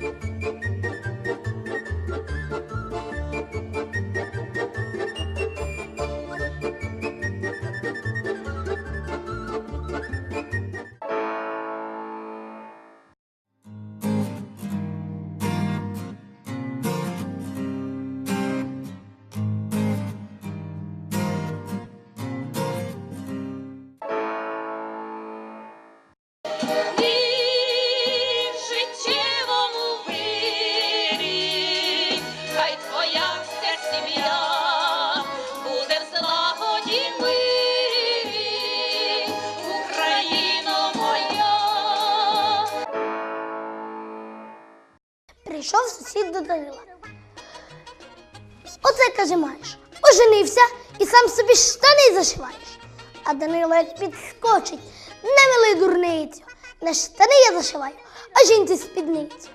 Música Прийшов сусід до Данила. Оце каже маєш. Оженився і сам собі штани зашиваєш. А Данило як підскочить, не вели дурницю. Не штани я зашиваю, а жінці спідницю.